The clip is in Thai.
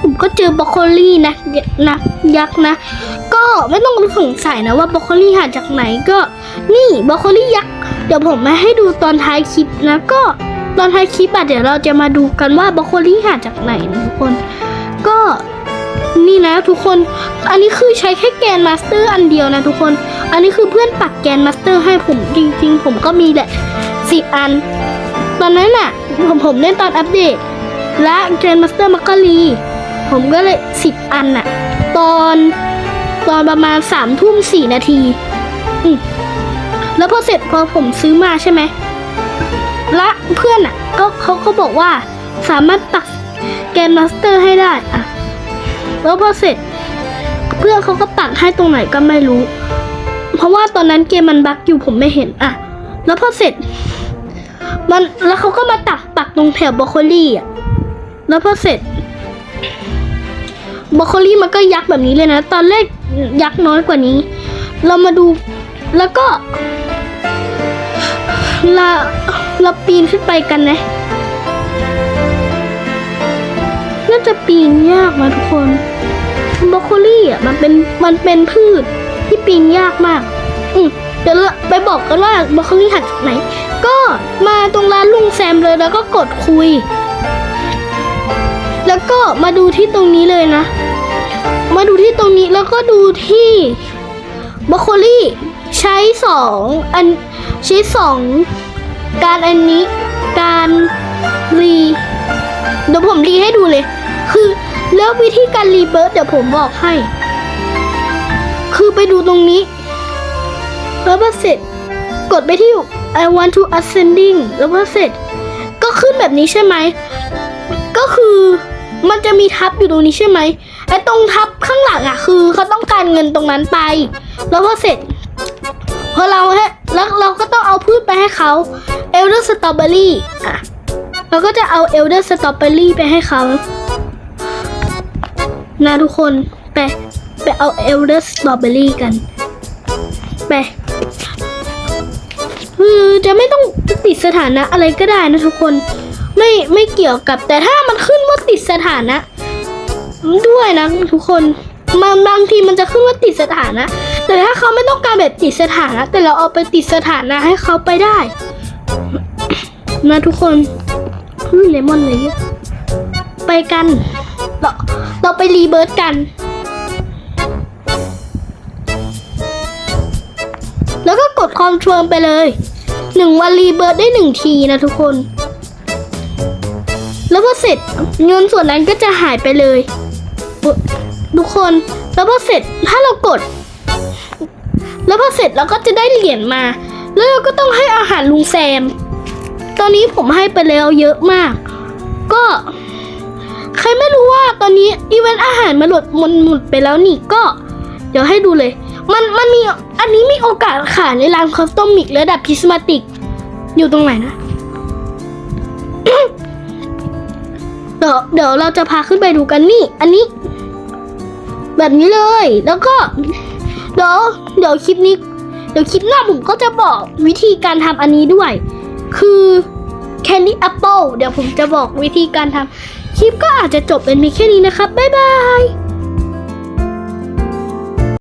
ผมก็เจอบรอกโคลี่นะนะยักษ์นะ ก็ไม่ต้องสงสัยนะว่าบรอกโคลี่หาจากไหนก็ นี่บรอกโคลี่ยักษ์เดี๋ยวผมมาให้ดูตอนท้ายคลิปนะก็ตอนท้ายคลิปอะเดี๋ยวเราจะมาดูกันว่าบรอกโคลี่หาจากไหนนะทุกคน ก็นี่นะทุกคน อันนี้คือใช้แค่แกนมาสเตอร์อันเดียวนะทุกคน อันนี้คือเพื่อนปักแกนมาสเตอร์ให้ผมจริง ๆ ผมก็มีแหละสิบอัน ตอนนั้นน่ะ ผมผมเล่นตอนอัปเดต และแกนมาสเตอร์มักกะลี ผมก็เลยสิบอันน่ะตอนตอนประมาณสามทุ่มสี่นาที อืมแล้วพอเสร็จพอผมซื้อมาใช่ไหมและเพื่อนอะก็เขาก็บอกว่าสามารถปักแกนมาสเตอร์ให้ได้อะแล้วพอเสร็จ เพื่อนเขาก็ปักให้ตรงไหนก็ไม่รู้ เพราะว่าตอนนั้นเกมมันบั๊กอยู่ผมไม่เห็นอะแล้วพอเสร็จ มันแล้วเขาก็มาตักปักตรงแถวบรอกโคลี่อะแล้วพอเสร็จ บรอกโคลี่มันก็ยักษ์แบบนี้เลยนะ ตอนแรกยักษ์น้อยกว่านี้ เรามาดูแล้วก็เราเราปีนขึ้นไปกันนะ น่าจะปีนยากนะทุกคนบรอกโคลี่อะมันเป็นมันเป็นพืชที่ปีนยากมาก อืมเดี๋ยวไปบอกกันว่าบรอกโคลี่หัดจากไหน ก็มาตรงร้านลุงแซมเลยแล้วก็กดคุย แล้วก็มาดูที่ตรงนี้เลยนะ มาดูที่ตรงนี้แล้วก็ดูที่บรอกโคลี่ใช้สองอันใช้สองการอันนี้การรีเดี๋ยวผมรีให้ดูเลย คือแล้ววิธีการรีเบิร์ตเดี๋ยวผมบอกให้ คือไปดูตรงนี้แล้วพอเสร็จกดไปที่ I want to ascending แล้วพอเสร็จก็ขึ้นแบบนี้ใช่ไหม ก็คือ มันจะมีทับอยู่ตรงนี้ใช่ไหมไอ้ตรงทับข้างหลังอะ คือเขาต้องการเงินตรงนั้นไป แล้วพอเสร็จพอเราให้แล้วเราก็ต้องเอาพืชไปให้เขาเอลเดอร์สตรอเบอรี่อะเราก็จะเอาเอลเดอร์สตรอเบอรี่ไปให้เขานะทุกคนไปไปเอาเอลเดอร์สตรอเบอรี่กันไปคือจะไม่ต้องติดสถานะอะไรก็ได้นะทุกคน ไม่ไม่เกี่ยวกับแต่ถ้ามันขึ้น ติดสถานะ ด้วยนะทุกคนมันบางทีมันจะขึ้นว่าติดสถานะ แต่ถ้าเขาไม่ต้องการแบบติดสถานะ แต่เราเอาไปติดสถานะให้เขาไปได้ นะทุกคนอุ้ยเลมอนเลยไปกัน เราเราไปรีเบิร์ตกัน แล้วก็กดคอนเฟิร์มไปเลยหนึ่งวันรีเบิร์ตได้หนึ่งทีนะทุกคน แล้วพอเสร็จเงินส่วนนั้นก็จะหายไปเลย ทุกคนแล้วพอเสร็จถ้าเรากด แล้วพอเสร็จเราก็จะได้เหรียญมา แล้วเราก็ต้องให้อาหารลุงแซม ตอนนี้ผมให้ไปแล้วเยอะมาก ก็ใครไม่รู้ว่าตอนนี้อีเวนต์อาหารมาหลดมันหมดไปแล้วนี่ก็ เดี๋ยวให้ดูเลย มันมันมีอันนี้มีโอกาสขายในร้านคอสตอมิกระดับพิสมาติก อยู่ตรงไหนนะ เดี๋ยวเดี๋ยวเราจะพาขึ้นไปดูกันนี่ อันนี้ แบบนี้เลย แล้วก็ เดี๋ยวเดี๋ยวคลิปนี้ เดี๋ยวคลิปหน้าผมก็จะบอกวิธีการทำอันนี้ด้วย คือ Candy Apple เดี๋ยวผมจะบอกวิธีการทำคลิปก็อาจจะจบเป็นมีแค่นี้นะครับบ๊ายบาย